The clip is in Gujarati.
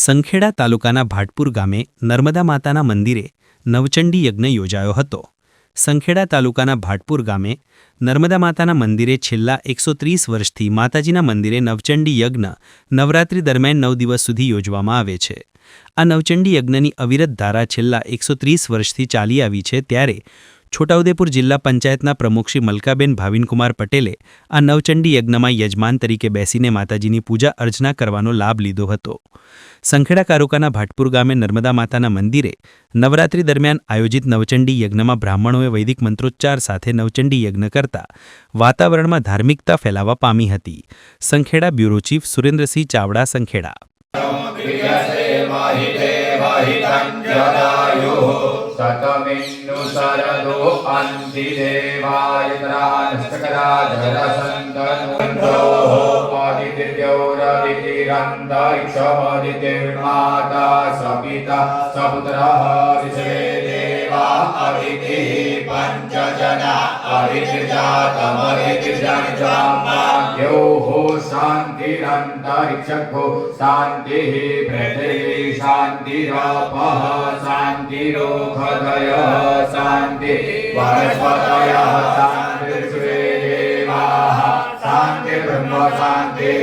સંખેડા તાલુકાના ભાટપુર ગામે નર્મદા માતાના મંદિરે નવચંડી યજ્ઞ યોજાયો હતો. સંખેડા તાલુકાના ભાટપુર ગામે નર્મદા માતાના મંદિરે છેલ્લા એકસો ત્રીસ વર્ષથી માતાજીના મંદિરે નવચંડી યજ્ઞ નવરાત્રી દરમિયાન નવ દિવસ સુધી યોજવામાં આવે છે. આ નવચંડી યજ્ઞની અવિરત ધારા છેલ્લા એકસો ત્રીસ વર્ષથી ચાલી આવી છે ત્યારે છોટાઉદેપુર જિલ્લા પંચાયતના પ્રમુખ મલકાબેન ભાવિનકુમાર પટેલે આ નવચંડી યજ્ઞમાં યજમાન તરીકે બેસીને માતાજીની પૂજા અર્ચના કરવાનો લાભ લીધો હતો. સંખેડા તાલુકાના ભાટપુર ગામે નર્મદા માતાના મંદિરે નવરાત્રી દરમિયાન આયોજિત નવચંડી યજ્ઞમાં બ્રાહ્મણોએ વૈદિક મંત્રોચ્ચાર સાથે નવચંડી યજ્ઞ કરતા વાતાવરણમાં ધાર્મિકતા ફેલાવા પામી હતી. Sankheda bureau chief Surendrasinh Chavda Sankheda. સતમિન્નુ સરદો અંતિ દેવાયત્રાનસ્કરાધરસંતનુંદ્રોઃ આદિત્યોરવિતિરંતરિક્ષમદિતિર્માતા સપિતા સપુત્રઃ વિશ્વે દેવા અવિતિઃ પંચજના પરિત્રિજા તમરે ત્રિજાણ જામ્બા યો શાંતિરંતરિક્ષભો શાંતિ પૃથિવી શાંતિરપઃ શાંતિરોખદય શાંતિ વનસ્પતય શાંતિર્વિશ્વે દેવાઃ શાંતિ બ્રહ્મ શાંતિ